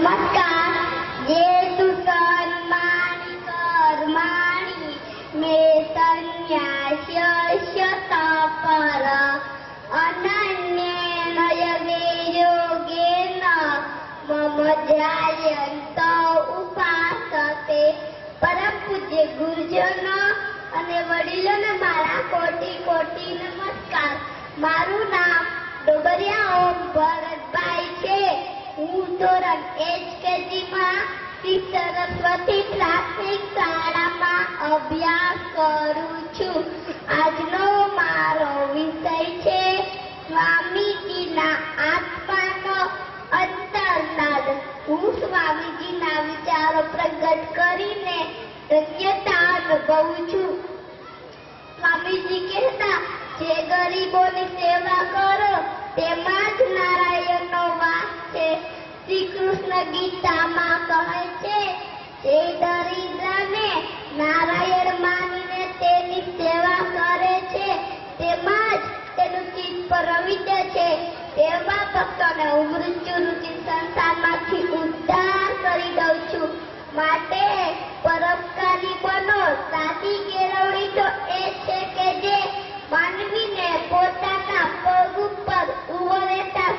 નમસ્કાર. જે તું સન્માની કર્માણી મે સંન્યાસ્ય પર અનન્યેન યોગેન મમ જાયંત ઉપાસતે. પરમ પૂજ્ય ગુરુજનો અને વડીલોને મારા કોટી કોટી નમસ્કાર. મારું નામ ડોબરિયા ઓમ ભરતભાઈ હું ધોરણ એચકેજીમાં શ્રી સરસ્વતી પ્રાથમિક શાળામાં અભ્યાસ કરું છું. આજનો મારો વિષય છે સ્વામીજીના આત્માનો અંતરનાદ. હું સ્વામીજીના વિચારો પ્રગટ કરીને ધન્યતા અનુભવું છું. સ્વામીજી કહેતા, જે ગરીબોની સેવા કરો ભક્તોને હું મૃત્યુરૂપી સંસારમાંથી ઉદ્ધાર કરી દઉં છું માટે પરોપકારી બનો સાચી કેળવણી તો એ છે કે જે માનવીને પોતાના પગ ઉપર ઊભો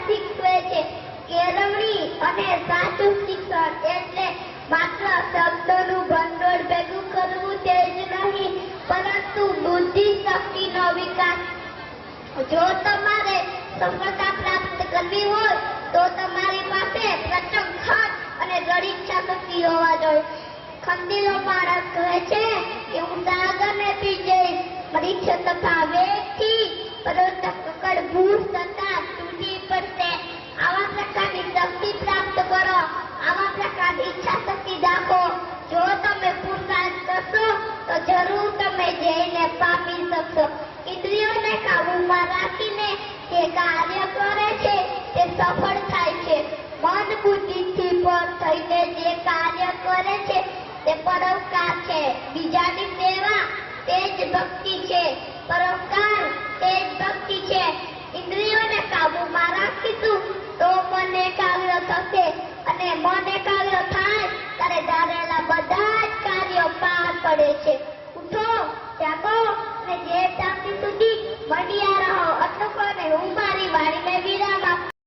શીખવે છે કેળવણી અને સાચું શિક્ષણ એટલે માત્ર શબ્દનું ભંડોળ ભેગું કરવું તે જ નહીં પરંતુ બુદ્ધિ શક્તિનો વિકાસ. જો તમારે સફળતા પ્રાપ્ત કરવી હોય તો તમારી પાસે પ્રચંડ ખત અને ઈચ્છા શક્તિ હોવા જોઈએ. ખંડીલો માણસ કહે છે કે હું સાગરને પી જઈશ પરીક્ષા તથા વેગથી પરંતુ કકડ ભૂસ થતા સફળ થાય છે. મન બુદ્ધિથી પર થઈને જે કાર્ય કરે છે, તે પરોપકાર છે. બીજાની સેવા તે જ ભક્તિ છે. પરોપકાર તે જ ભક્તિ છે. ઇન્દ્રિયોને કાબુમાં રાખી તો મન એકાગ્ર થશે અને મન એકાગ્ર થાય ત્યારે ધારેલા બધા જ કાર્યો પાર પડે છે. ઉઠો, જાગો અને જે ટાપી સુધી મળ્યા રહો. અથવા હું મારી વાણીને